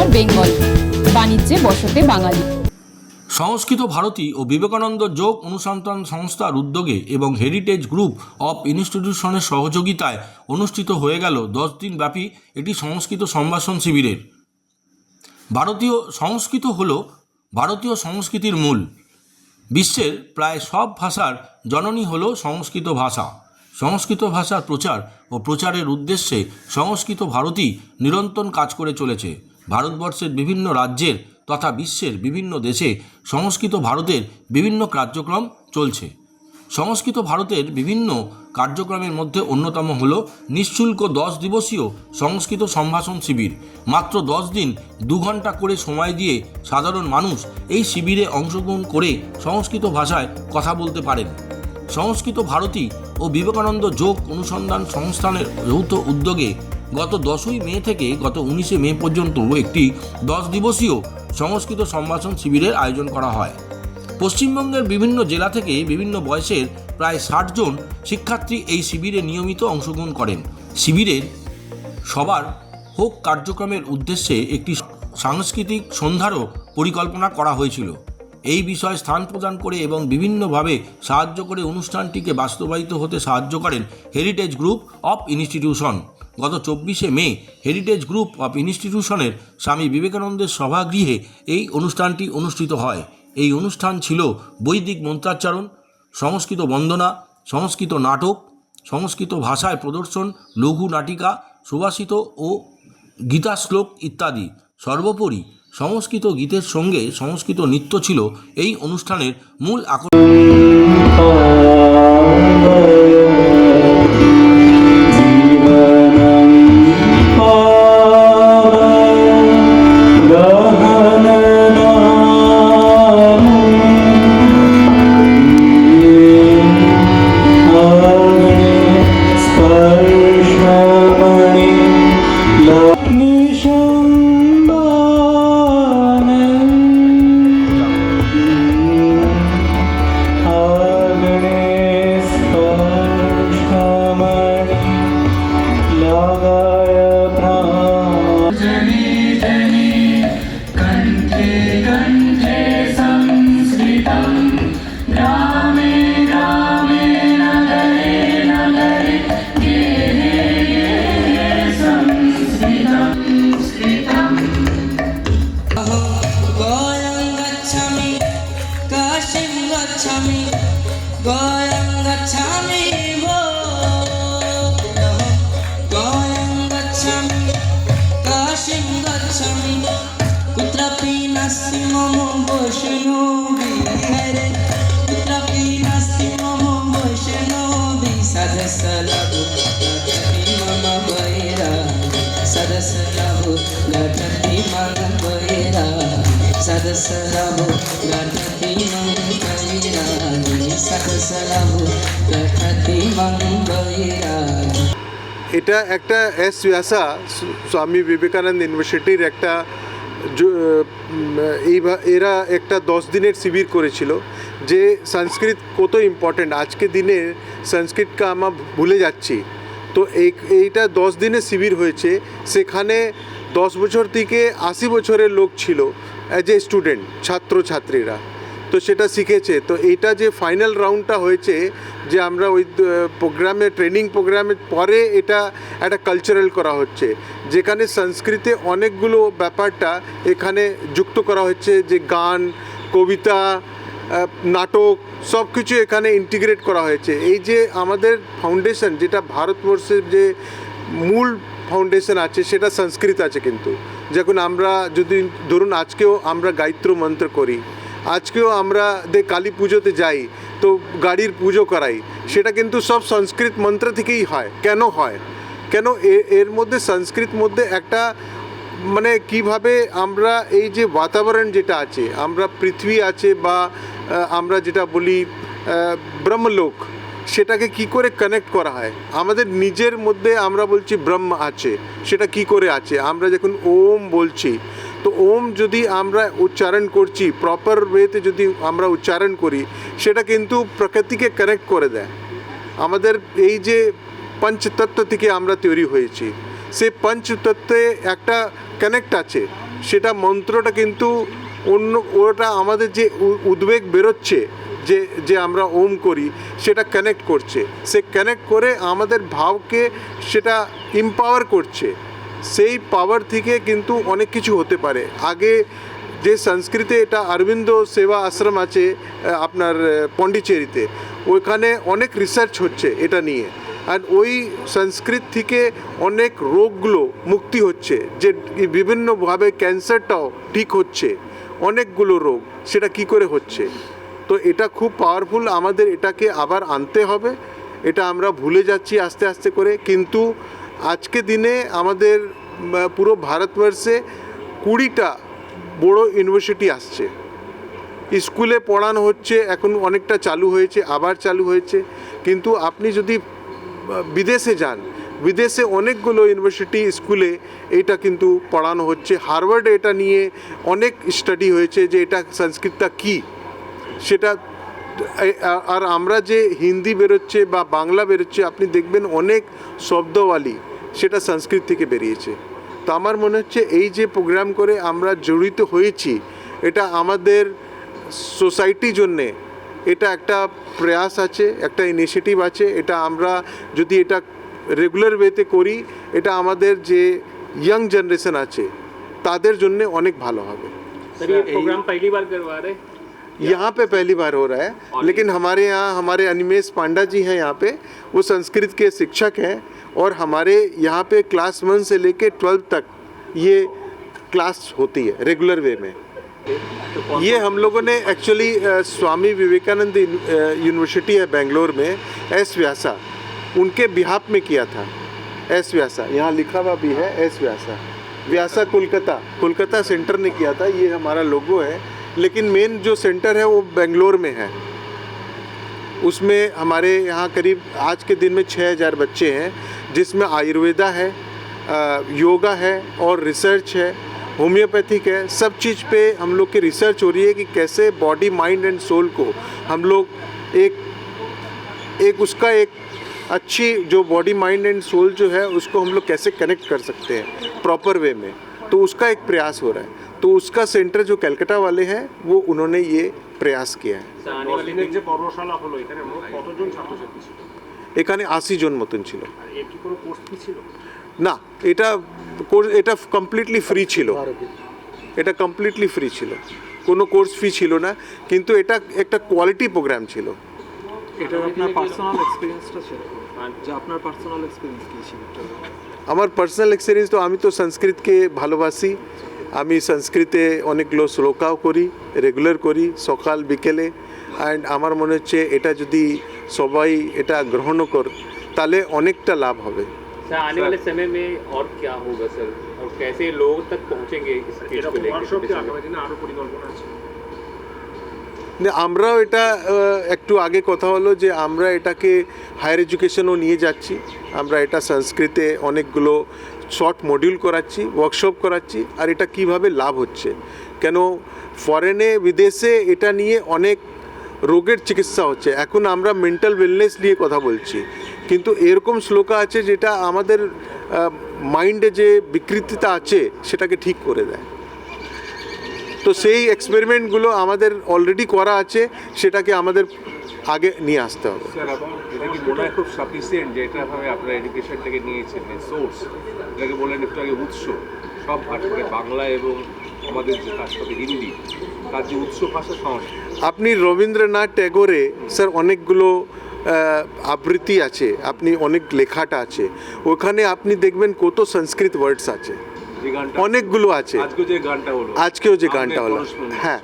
কিন্নর বেঙ্গল। বাণিজ্যে বসতে বাঙালি। সংস্কৃত ভারতী ও বিবেকানন্দ যোগ অনুসন্ধান সংস্থার উদ্যোগে এবং হেরিটেজ গ্রুপ অফ ইনস্টিটিউশনের সহযোগিতায় অনুষ্ঠিত হয়ে গেল দশ দিন ব্যাপী একটি সংস্কৃত সম্ভাষণ শিবিরের। ভারতীয় সংস্কৃত হল ভারতীয় সংস্কৃতির মূল। বিশ্বের প্রায় সব ভাষার জননী হল সংস্কৃত ভাষা। সংস্কৃত ভাষার প্রচার ও প্রচারের উদ্দেশ্যে সংস্কৃত ভারতী নিরন্তর কাজ করে চলেছে। ভারতবর্ষের বিভিন্ন রাজ্যের তথা বিশ্বের বিভিন্ন দেশে সংস্কৃত ভারতের বিভিন্ন কার্যক্রম চলছে। সংস্কৃত ভারতের বিভিন্ন কার্যক্রমের মধ্যে অন্যতম হল নিঃশুল্ক দশ দিবসীয় সংস্কৃত সম্ভাষণ শিবির। মাত্র দশ দিন, দু ঘণ্টা করে সময় দিয়ে সাধারণ মানুষ এই শিবিরে অংশগ্রহণ করে সংস্কৃত ভাষায় কথা বলতে পারেন। সংস্কৃত ভারতী ও বিবেকানন্দ যোগ অনুসন্ধান সংস্থানের যৌথ উদ্যোগে গত দশই মে থেকে গত উনিশে মে পর্যন্ত একটি দশ দিবসীয় সংস্কৃত সম্ভাষণ শিবিরের আয়োজন করা হয়। পশ্চিমবঙ্গের বিভিন্ন জেলা থেকে বিভিন্ন বয়সের প্রায় ষাট জন শিক্ষার্থী এই শিবিরে নিয়মিত অংশগ্রহণ করেন। শিবিরের সবার হোক কার্যক্রমের উদ্দেশ্যে একটি সাংস্কৃতিক সন্ধ্যারও পরিকল্পনা করা হয়েছিল। এই বিষয়ে স্থান প্রদান করে এবং বিভিন্নভাবে সাহায্য করে অনুষ্ঠানটিকে বাস্তবায়িত হতে সাহায্য করেন হেরিটেজ গ্রুপ অফ ইনস্টিটিউশন গত চব্বিশে মে হেরিটেজ গ্রুপ অফ ইনস্টিটিউশনের স্বামী বিবেকানন্দের সভাগৃহে এই অনুষ্ঠানটি অনুষ্ঠিত হয়। এই অনুষ্ঠান ছিল বৈদিক মন্ত্রাচ্চারণ, সংস্কৃত বন্দনা, সংস্কৃত নাটক, সংস্কৃত ভাষায় প্রদর্শন, লঘু নাটিকা, সুভাষিত ও গীতা শ্লোক ইত্যাদি। সর্বোপরি সংস্কৃত গীতের সঙ্গে সংস্কৃত নৃত্য ছিল এই অনুষ্ঠানের মূল আকর্ষণ। এটা একটা এস ব্যাসা স্বামী বিবেকানন্দ ইউনিভার্সিটির একটা এই এরা একটা দশ দিনের শিবির করেছিল যে সংস্কৃত কত ইম্পর্টেন্ট আজকে দিনে সংস্কৃতকে আমরা ভুলে যাচ্ছি। তো এই, এইটা দশ দিনের শিবির হয়েছে। সেখানে দশ বছর থেকে আশি বছরের লোক ছিল অ্যাজ এ স্টুডেন্ট ছাত্রছাত্রীরা। তো সেটা শিখেছে। তো এইটা যে ফাইনাল রাউন্ডটা হয়েছে, যে আমরা ওই প্রোগ্রামে ট্রেনিং প্রোগ্রামের পরে এটা একটা কালচারাল করা হচ্ছে। যেখানে সংস্কৃতে অনেকগুলো ব্যাপারটা এখানে যুক্ত করা হচ্ছে, যে গান, কবিতা নাটক সব কিছু এখানে ইন্টিগ্রেট করা হয়েছে। এই যে আমাদের ফাউন্ডেশন যেটা ভারতবর্ষের যে মূল ফাউন্ডেশন আছে, সেটা সংস্কৃত আছে কিন্তু। যখন আমরা যদি, ধরুন আজকেও আমরা গায়ত্র মন্ত্র করি আজকেও আমরা দে কালী পুজোতে যাই, তো গাড়ির পুজো করাই। সেটা কিন্তু সব সংস্কৃত মন্ত্র থেকেই হয়। কেন হয়? কেন এর মধ্যে সংস্কৃত মধ্যে একটা মানে কীভাবে আমরা এই যে বাতাবরণ যেটা আছে, আমরা পৃথিবী আছে বা আমরা যেটা বলি ব্রহ্মলোক, সেটাকে কি করে কানেক্ট করা হয়? আমাদের নিজের মধ্যে আমরা বলছি ব্রহ্ম আছে, সেটা কি করে আছে? আমরা যখন ওম বলছি তো ওম যদি আমরা উচ্চারণ করছি প্রপার ওয়েতে যদি আমরা উচ্চারণ করি, সেটা কিন্তু প্রকৃতিকে কানেক্ট করে দেয়। আমাদের এই যে পঞ্চতত্ত্ব থেকে আমরা তৈরি হয়েছি, সে পঞ্চতত্ত্বে একটা কানেক্ট আছে। সেটা মন্ত্রটা কিন্তু অন্য, ওটা আমাদের যে উদ্বেগ বেরোচ্ছে যে যে আমরা ওম করি, সেটা কানেক্ট করছে। সে কানেক্ট করে আমাদের ভাবকে সেটা এম্পাওয়ার করছে। সেই পাওয়ার থেকে কিন্তু অনেক কিছু হতে পারে। আগে যে সংস্কৃতে এটা অরবিন্দ সেবা আশ্রম আছে আপনার পন্ডিচেরিতে, ওইখানে অনেক রিসার্চ হচ্ছে এটা নিয়ে। আর ওই সংস্কৃত থেকে অনেক রোগগুলো মুক্তি হচ্ছে, যে বিভিন্নভাবে ক্যান্সারটাও ঠিক হচ্ছে, অনেকগুলো রোগ, সেটা কি করে হচ্ছে? তো এটা খুব পাওয়ারফুল আমাদের এটাকে আবার আনতে হবে। এটা আমরা ভুলে যাচ্ছি আস্তে আস্তে করে, কিন্তু আজকে দিনে আমাদের পুরো ভারতবর্ষে কুড়িটা বড় ইউনিভার্সিটি আসছে। স্কুলে পড়ানো হচ্ছে, এখন অনেকটা চালু হয়েছে, আবার চালু হয়েছে। কিন্তু আপনি যদি বিদেশে যান, বিদেশে অনেকগুলো ইউনিভার্সিটি স্কুলে এটা কিন্তু পড়ানো হচ্ছে। হার্ভার্ডে এটা নিয়ে অনেক স্টাডি হয়েছে যে এটা সংস্কৃতটা কী? সেটা আর আমরা যে হিন্দি বেরোচ্ছে বা বাংলা বেরোচ্ছে, আপনি দেখবেন অনেক শব্দওয়ালি সেটা সংস্কৃত থেকে বেরিয়েছে তো আমার মনে হচ্ছে এই যে প্রোগ্রাম করে আমরা জড়িত হয়েছি এটা আমাদের সোসাইটির জন্যে এটা একটা প্রয়াস আছে একটা ইনিশিয়েটিভ আছে এটা আমরা যদি এটা রেগুলার ওয়েতে করি এটা আমাদের যে ইয়াং জেনারেশন আছে তাদের জন্যে অনেক ভালো হবে सर ये प्रोग्राम पहली बार करवा रहे हैं यहाँ पे पहली बार हो रहा है। लेकिन हमारे यहाँ हमारे अनिमेश पांडा जी हैं यहाँ पे। वो संस्कृत के शिक्षक हैं और हमारे यहाँ पे क्लास वन से लेके ट्वेल्थ तक ये क्लास होती है रेगुलर वे में। ये हम लोगों ने एक्चुअली स्वामी विवेकानंद यूनिवर्सिटी है बेंगलोर में एस व्यासा। उनके बिहाप में किया था। एस व्यासा। यहाँ लिखा हुआ भी है एस व्यासा। व्यासा कोलकाता। कोलकाता सेंटर ने किया था। ये हमारा लोगो है। लेकिन मेन जो सेंटर है वो बेंगलोर में है। उसमें हमारे यहाँ करीब आज के दिन में छः हज़ार बच्चे हैं, जिसमें आयुर्वेदा है योगा है और रिसर्च है होम्योपैथिक है। सब चीज़ पे हम लोग की रिसर्च हो रही है कि कैसे बॉडी माइंड एंड सोल को हम लोग एक एक उसका एक अच्छी जो बॉडी माइंड एंड सोल जो है, उसको हम लोग कैसे कनेक्ट कर सकते हैं प्रॉपर वे में। तो उसका एक प्रयास हो रहा है। तो उसका सेंटर जो कलकत्ता वाले हैं वो उन्होंने ये प्रयास किया है सर आने वाले দিনের যে কর্মশালা হলো এখানে মোট কতজন ছাত্রছাত্রী ছিল এখানে আশি জন মতন ছিল আর এর কি কোনো কোর্স ফি ছিল না এটা কোর্স এটা কমপ্লিটলি ফ্রি ছিল এটা কমপ্লিটলি ফ্রি ছিল কোনো কোর্স ফি ছিল না কিন্তু এটা একটা কোয়ালিটি প্রোগ্রাম ছিল এটা আপনার পার্সোনাল এক্সপিরিয়েন্সটা ছিল যে আপনার পার্সোনাল এক্সপিরিয়েন্স কি ছিল আমার পার্সোনাল এক্সপিরিয়েন্স তো আমি তো সংস্কৃতকে ভালোবাসি আমি সংস্কৃতে অনেকগুলো শ্লোকাও করি রেগুলার করি সকাল বিকেলে অ্যান্ড আমার মনে হচ্ছে এটা যদি সবাই এটা গ্রহণ কর তাহলে অনেকটা লাভ হবে सर आने वाले समय में और क्या होगा सर और कैसे लोग तक पहुंचेंगे इस चीज को এরকম ওয়ার্কশপ কি लेकर আগামী দিনে আরো পরিকল্পনা আছে না, আমরাও এটা আহ, একটু আগে কথা হলো যে আমরা এটাকে হায়ার এডুকেশনও নিয়ে যাচ্ছি আমরা এটা সংস্কৃতে অনেকগুলো শর্ট মডিউল করাচ্ছি ওয়ার্কশপ করাচ্ছি, আর এটা কীভাবে লাভ হচ্ছে? কেন ফরেনে বিদেশে এটা নিয়ে অনেক রোগের চিকিৎসা হচ্ছে। এখন আমরা মেন্টাল ওয়েলনেস নিয়ে কথা বলছি। কিন্তু এরকম শ্লোকা আছে যেটা আমাদের মাইন্ডে যে বিকৃতিটা আছে, সেটাকে ঠিক করে দেয়। তো সেই এক্সপেরিমেন্টগুলো আমাদের অলরেডি করা আছে, সেটাকে আমাদের আগে নিয়ে আসতে হবে। স্যার এটা কি মনে হয় খুব সাফিসিয়েন্ট যে এটা ভাবে আপনারা এডুকেশনটাকে নিয়েছেন সোর্স এটাকে বললেন একটু আগে উৎস সব ভাষা মানে বাংলা এবং আমাদের যে তার সাথে হিন্দি তার যে উৎস ভাষা সংস্কৃত। আপনি রবীন্দ্রনাথ ট্যাগোরে স্যার অনেকগুলো আবৃত্তি আছে আপনি অনেক লেখাটা আছে ওখানে আপনি দেখবেন কত সংস্কৃত ওয়ার্ডস আছে। অনেকগুলো আছে। আজকে যে গানটা হলো। আজকেও যে গানটা হলো। হ্যাঁ।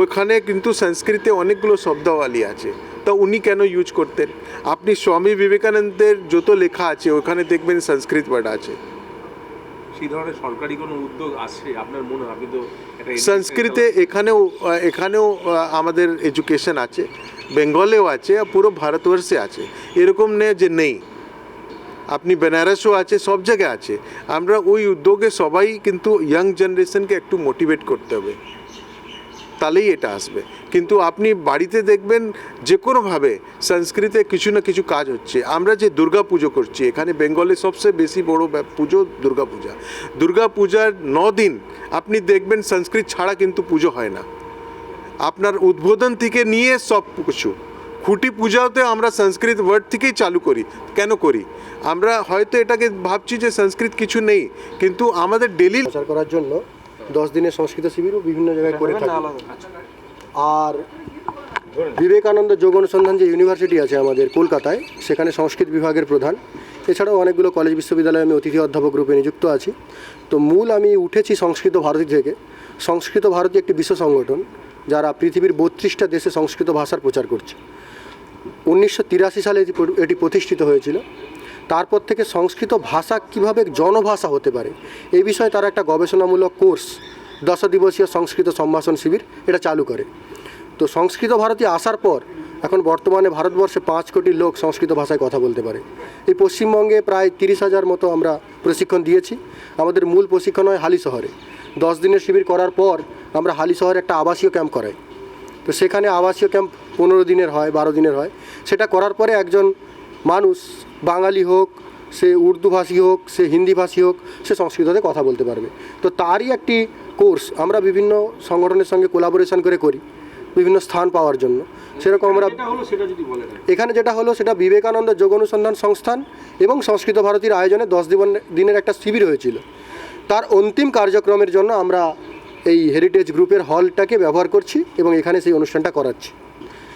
ওখানে কিন্তু সংস্কৃতে অনেকগুলো শব্দাবলী আছে। তা উনি কেন ইউজ করতেন? আপনি স্বামী বিবেকানন্দের যত লেখা আছে ওখানে দেখবেন সংস্কৃত ওয়ার্ড আছে। সেই ধরনের সরকারি কোনো উদ্যোগ আছে আপনার মনে আপনি তো সংস্কৃতে এখানেও এখানেও আমাদের এডুকেশন আছে বেঙ্গলেও আছে আর পুরো ভারতবর্ষে আছে। এরকম নেই যে নেই। আপনি বেনারসও আছে সব জায়গায় আছে। আমরা ওই উদ্যোগে সবাই কিন্তু ইয়াং জেনারেশনকে একটু মোটিভেট করতে হবে। তাহলেই এটা আসবে। কিন্তু আপনি বাড়িতে দেখবেন যে কোনোভাবে সংস্কৃতে কিছু না কিছু কাজ হচ্ছে। আমরা যে দুর্গা পুজো করছি, এখানে বেঙ্গলে সবচেয়ে বেশি বড় পুজো দুর্গা পূজা দুর্গা পূজার ন দিন আপনি দেখবেন সংস্কৃত ছাড়া কিন্তু পুজো হয় না। আপনার উদ্বোধন থেকে নিয়ে সব কিছু। খুঁটি পূজাতে আমরা সংস্কৃত ওয়ার্ড থেকেই চালু করি। কেন করি? আমরা হয়তো এটাকে ভাবছি যে সংস্কৃত কিছু নেই, কিন্তু আমাদের ডেলি প্রচার করার জন্য দশ দিনের সংস্কৃত শিবিরও বিভিন্ন জায়গায় করে থাকি। আর বিবেকানন্দ যোগ অনুসন্ধান যে ইউনিভার্সিটি আছে আমাদের কলকাতায় সেখানে সংস্কৃত বিভাগের প্রধান। এছাড়াও অনেকগুলো কলেজ বিশ্ববিদ্যালয়ে আমি অতিথি অধ্যাপক রূপে নিযুক্ত আছি। তো মূল আমি উঠেছি সংস্কৃত ভারতী থেকে। সংস্কৃত ভারতী একটি বিশ্ব সংগঠন যারা পৃথিবীর বত্রিশটা দেশে সংস্কৃত ভাষার প্রচার করছে। উনিশশো তিরাশি সালে এটি প্রতিষ্ঠিত হয়েছিল। তারপর থেকে সংস্কৃত ভাষা কীভাবে জনভাষা হতে পারে? এই বিষয়ে তারা একটা গবেষণামূলক কোর্স দশ দিবসীয় সংস্কৃত সম্ভাষণ শিবির, এটা চালু করে। তো সংস্কৃত ভারতী আসার পর, এখন বর্তমানে ভারতবর্ষে পাঁচ কোটি লোক সংস্কৃত ভাষায় কথা বলতে পারে। এই পশ্চিমবঙ্গে প্রায় তিরিশ হাজার মতো আমরা প্রশিক্ষণ দিয়েছি। আমাদের মূল প্রশিক্ষণ হয় হালি শহরে। দশ দিনের শিবির করার পর, আমরা হালি শহরে একটা আবাসীয় ক্যাম্প করাই। তো সেখানে আবাসীয় ক্যাম্প পনেরো দিনের হয়, বারো দিনের হয়। সেটা করার পরে একজন মানুষ বাঙালি হোক সে উর্দুভাষী হোক সে হিন্দিভাষী হোক সে সংস্কৃততে কথা বলতে পারবে। তো তারই একটি কোর্স আমরা বিভিন্ন সংগঠনের সঙ্গে কোলাবোরেশন করে করি বিভিন্ন স্থান পাওয়ার জন্য। সেরকম আমরা এখানে যেটা হলো সেটা বিবেকানন্দ যোগ অনুসন্ধান সংস্থান এবং সংস্কৃত ভারতীর আয়োজনে দশ দিবন- দিনের একটা শিবির হয়েছিল। তার অন্তিম কার্যক্রমের জন্য আমরা এই হেরিটেজ গ্রুপের হলটাকে ব্যবহার করছি এবং এখানে সেই অনুষ্ঠানটা করাচ্ছি।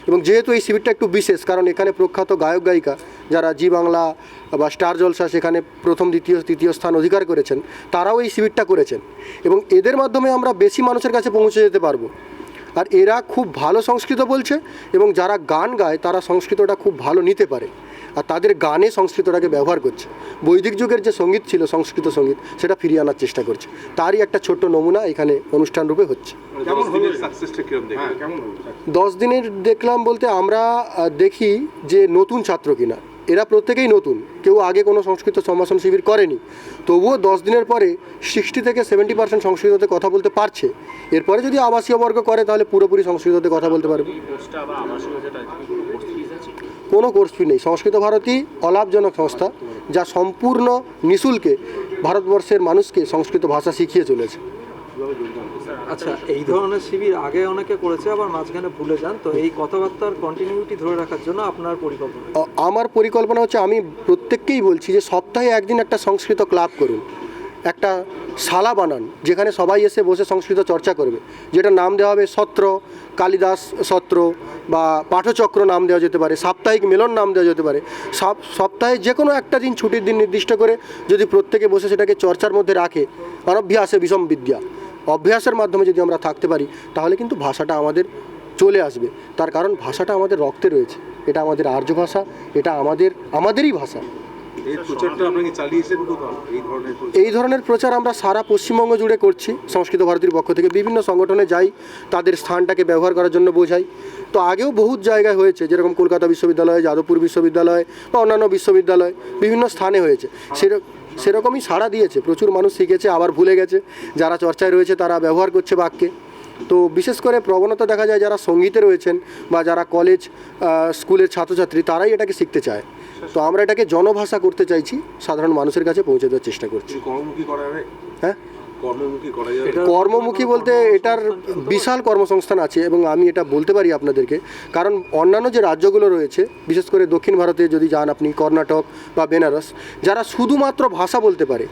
এবং যেহেতু এই শিবিরটা একটু বিশেষ, কারণ এখানে প্রখ্যাত গায়ক গায়িকা যারা জি বাংলা বা স্টার জলসা সেখানে প্রথম, দ্বিতীয়, তৃতীয় স্থান অধিকার করেছেন, তারাও এই শিবিরটা করেছেন। এবং এদের মাধ্যমে আমরা বেশি মানুষের কাছে পৌঁছে যেতে পারব। আর এরা খুব ভালো সংস্কৃত বলছে এবং যারা গান গায় তারা সংস্কৃতটা খুব ভালো নিতে পারে। আর তাদের গানে সংস্কৃতটাকে ব্যবহার করছে। বৈদিক যুগের যে সংগীত ছিল সংস্কৃত সংগীত সেটা ফিরিয়ে আনার চেষ্টা করছে। তারই একটা ছোট্ট নমুনা এখানে অনুষ্ঠান রূপে হচ্ছে। কেমন দিনের হ্যাঁ কেমন হলো? দশ দিনের দেখলাম বলতে আমরা দেখি যে নতুন ছাত্র কিনা। এরা প্রত্যেকেই নতুন। কেউ আগে কোনো সংস্কৃত সম্ভাষণ শিবির করেনি। তবুও দশ দিনের পরে সিক্সটি থেকে সেভেন্টি পার্সেন্ট সংস্কৃততে কথা বলতে পারছে। এরপরে যদি আবাসীয় বর্গ করে তাহলে পুরোপুরি সংস্কৃততে কথা বলতে পারবে কোর্সটা বা আবাসিক যেটা কোনো কোর্স ফিস আছে কোনো কোর্স ফি নেই। সংস্কৃত ভারতী অলাভজনক সংস্থা যা সম্পূর্ণ নিশুল্কে ভারতবর্ষের মানুষকে সংস্কৃত ভাষা শিখিয়ে চলেছে। আচ্ছা এই ধরনের শিবির আগে অনেকে করেছে আবার মাঝখানে ভুলে যান। তো এই কথাবার্তার কন্টিনিউটি ধরে রাখার জন্য আপনার পরিকল্পনা আমার পরিকল্পনা হচ্ছে আমি প্রত্যেককেই বলছি যে সপ্তাহে একদিন একটা সংস্কৃত ক্লাব করুন। একটা শালা বানান, যেখানে সবাই এসে বসে সংস্কৃত চর্চা করবে। যেটা নাম দেওয়া হবে সত্র, কালিদাস সত্র বা পাঠচক্র নাম দেওয়া যেতে পারে, সাপ্তাহিক মেলন নাম দেওয়া যেতে পারে। সব সপ্তাহে যে কোনো একটা দিন ছুটির দিন নির্দিষ্ট করে যদি প্রত্যেকে বসে সেটাকে চর্চার মধ্যে রাখে, অনভ্যাসে বিষম বিদ্যা। অভ্যাসের মাধ্যমে যদি আমরা থাকতে পারি, তাহলে কিন্তু ভাষাটা আমাদের চলে আসবে। তার কারণ ভাষাটা আমাদের রক্তে রয়েছে। এটা আমাদের আর্য ভাষা, এটা আমাদের, আমাদেরই ভাষা। এই ধরনের প্রচার? আমরা সারা পশ্চিমবঙ্গ জুড়ে করছি, সংস্কৃত ভারতীর পক্ষ থেকে। বিভিন্ন সংগঠনে যাই, তাদের স্থানটাকে ব্যবহার করার জন্য বোঝাই। তো আগেও বহুত জায়গায় হয়েছে, যেরকম কলকাতা বিশ্ববিদ্যালয়, যাদবপুর বিশ্ববিদ্যালয় বা অন্যান্য বিশ্ববিদ্যালয়, বিভিন্ন স্থানে হয়েছে। সেরকম সেরকমই সাড়া দিয়েছে। প্রচুর মানুষ শিখেছে, আবার ভুলে গেছে। যারা চর্চায় রয়েছে, তারা ব্যবহার করছে বাক্যে। তো বিশেষ করে প্রবণতা দেখা যায়, যারা সঙ্গীতে রয়েছেন বা যারা কলেজ স্কুলের ছাত্রছাত্রী, তারাই এটাকে শিখতে চায়। তো আমরা এটাকে জনভাষা করতে চাইছি সাধারণ মানুষের কাছে পৌঁছে দেওয়ার চেষ্টা করছি। কর্মমুখী করা হ্যাঁ? কর্মমুখী করা যাবে এটা কর্মমুখী বলতে এটার বিশাল কর্মসংস্থান আছে এবং আমি এটা বলতে পারি আপনাদেরকে। কারণ অন্যান্য যে রাজ্যগুলো রয়েছে বিশেষ করে দক্ষিণ ভারতে যদি যান আপনি কর্ণাটক বা বেনারস যারা শুধুমাত্র ভাষা বলতে পারে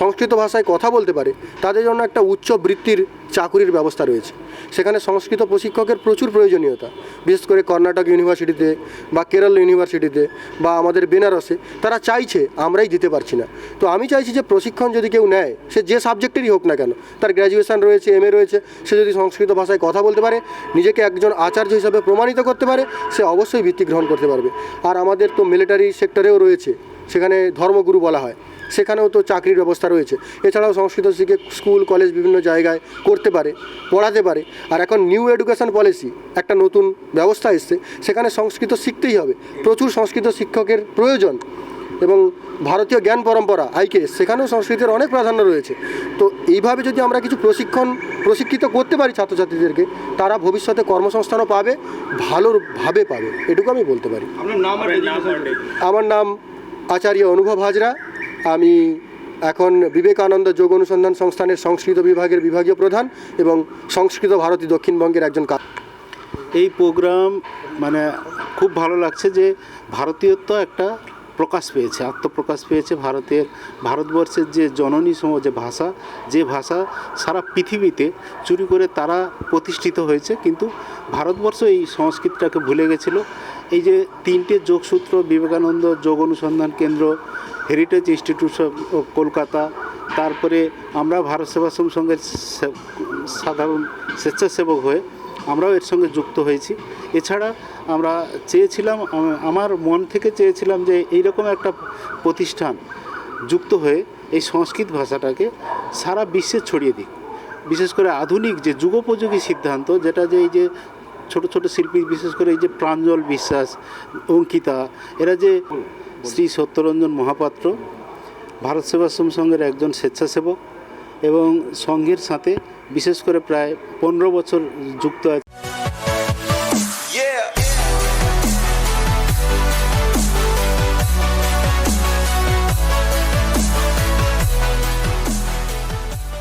সংস্কৃত ভাষায় কথা বলতে পারে, তাদের জন্য একটা উচ্চ বৃত্তির চাকুরির ব্যবস্থা রয়েছে। সেখানে সংস্কৃত প্রশিক্ষকের প্রচুর প্রয়োজনীয়তা, বিশেষ করে কর্ণাটক ইউনিভার্সিটিতে বা কেরল ইউনিভার্সিটিতে বা আমাদের বেনারসে, তারা চাইছে, আমরাই দিতে পারছি না। তো আমি চাইছি যে প্রশিক্ষণ যদি কেউ নেয়, সে যে সাবজেক্টেরই হোক না কেন, তার গ্র্যাজুয়েশন রয়েছে, এম রয়েছে, সে যদি সংস্কৃত ভাষায় কথা বলতে পারে, নিজেকে একজন আচার্য হিসাবে প্রমাণিত করতে পারে, সে অবশ্যই ভিত্তি গ্রহণ করতে পারবে। আর আমাদের তো মিলিটারি সেক্টরেও রয়েছে, সেখানে ধর্মগুরু বলা হয়। সেখানেও তো চাকরির ব্যবস্থা রয়েছে। এছাড়াও সংস্কৃত শিখে স্কুল কলেজ বিভিন্ন জায়গায় করতে পারে পড়াতে পারে। আর এখন নিউ এডুকেশন পলিসি একটা নতুন ব্যবস্থা এসছে। সেখানে সংস্কৃত শিখতেই হবে। প্রচুর সংস্কৃত শিক্ষকের প্রয়োজন এবং ভারতীয় জ্ঞান পরম্পরা আইকে সেখানেও সংস্কৃতের অনেক প্রাধান্য রয়েছে। তো এইভাবে যদি আমরা কিছু প্রশিক্ষণ প্রশিক্ষিত করতে পারি ছাত্রছাত্রীদেরকে তারা ভবিষ্যতে কর্মসংস্থানও পাবে ভালোভাবে পাবে। এটুকু আমি বলতে পারি। আমার নাম আচার্য অনুভব হাজরা। আমি এখন বিবেকানন্দ যোগ অনুসন্ধান সংস্থানের সংস্কৃত বিভাগের বিভাগীয় প্রধান এবং সংস্কৃত ভারতী দক্ষিণবঙ্গের একজন এই প্রোগ্রাম মানে খুব ভালো লাগছে যে ভারতীয়ত্ব একটা প্রকাশ পেয়েছে, আত্মপ্রকাশ পেয়েছে ভারতের, ভারতবর্ষের যে জননী সম, যে ভাষা যে ভাষা সারা পৃথিবীতে চুরি করে তারা প্রতিষ্ঠিত হয়েছে, কিন্তু ভারতবর্ষ এই সংস্কৃতটাকে ভুলে গেছিল। এই যে তিনটে যোগসূত্র, বিবেকানন্দ যোগ অনুসন্ধান কেন্দ্র হেরিটেজ ইনস্টিটিউট অফ কলকাতা, তারপরে আমরা ভারত সেবাশ্রম সংঘের সাধারণ স্বেচ্ছাসেবক হয়ে আমরাও এর সঙ্গে যুক্ত হয়েছি। এছাড়া আমরা চেয়েছিলাম, আমার মন থেকে চেয়েছিলাম যে এইরকম একটা প্রতিষ্ঠান যুক্ত হয়ে এই সংস্কৃত ভাষাটাকে সারা বিশ্বে ছড়িয়ে দিক। বিশেষ করে আধুনিক যে যুগোপযোগী সিদ্ধান্ত, যেটা যে এই যে ছোট ছোট শিল্পী, বিশেষ করে এই যে প্রাঞ্জল বিশ্বাস, অঙ্কিতা, এরা যে শ্রী সত্যরঞ্জন মহাপাত্র, ভারত সেবাশ্রম সংঘের একজন স্বেচ্ছাসেবক এবং সংঘের সাথে বিশেষ করে প্রায় পনেরো বছর যুক্ত আছে